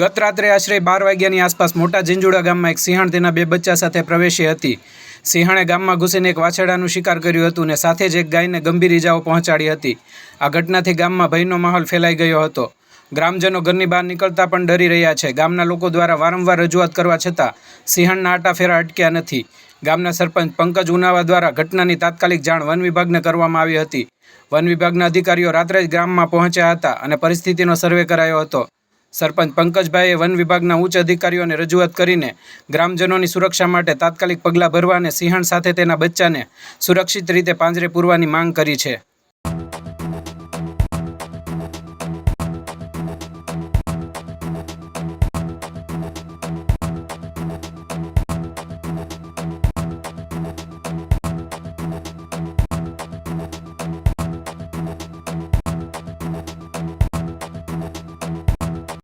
ગત રાત્રે આશરે બાર વાગ્યાની આસપાસ મોટા ઝીંઝુડા ગામમાં એક સિંહણ તેના બે બચ્ચા સાથે પ્રવેશી હતી. સિંહણે ગામમાં ઘૂસીને એક વાછરડાનું શિકાર કર્યું હતું અને સાથે જ એક ગાયને ગંભીર ઇજાઓ પહોંચાડી હતી. આ ઘટનાથી ગામમાં ભયનો માહોલ ફેલાઈ ગયો હતો. ગ્રામજનો ઘરની બહાર નીકળતા પણ ડરી રહ્યા છે. ગામના લોકો દ્વારા વારંવાર રજૂઆત કરવા છતાં સિંહણના આટાફેરા અટક્યા નથી. ગામના સરપંચ પંકજ ઉનાવા દ્વારા ઘટનાની તાત્કાલિક જાણ વન વિભાગને કરવામાં આવી હતી. વન વિભાગના અધિકારીઓ રાત્રે જ ગ્રામમાં પહોંચ્યા હતા અને પરિસ્થિતિનો સર્વે કરાયો હતો. સરપંચ પંકજભાઈએ વન વિભાગના ઉચ્ચ અધિકારીઓને રજૂઆત કરીને ગ્રામજનોની સુરક્ષા માટે તાત્કાલિક પગલાં ભરવા અને સિંહણ સાથે તેના બચ્ચાને સુરક્ષિત રીતે પાંજરે પૂરવાની માંગ કરી છે.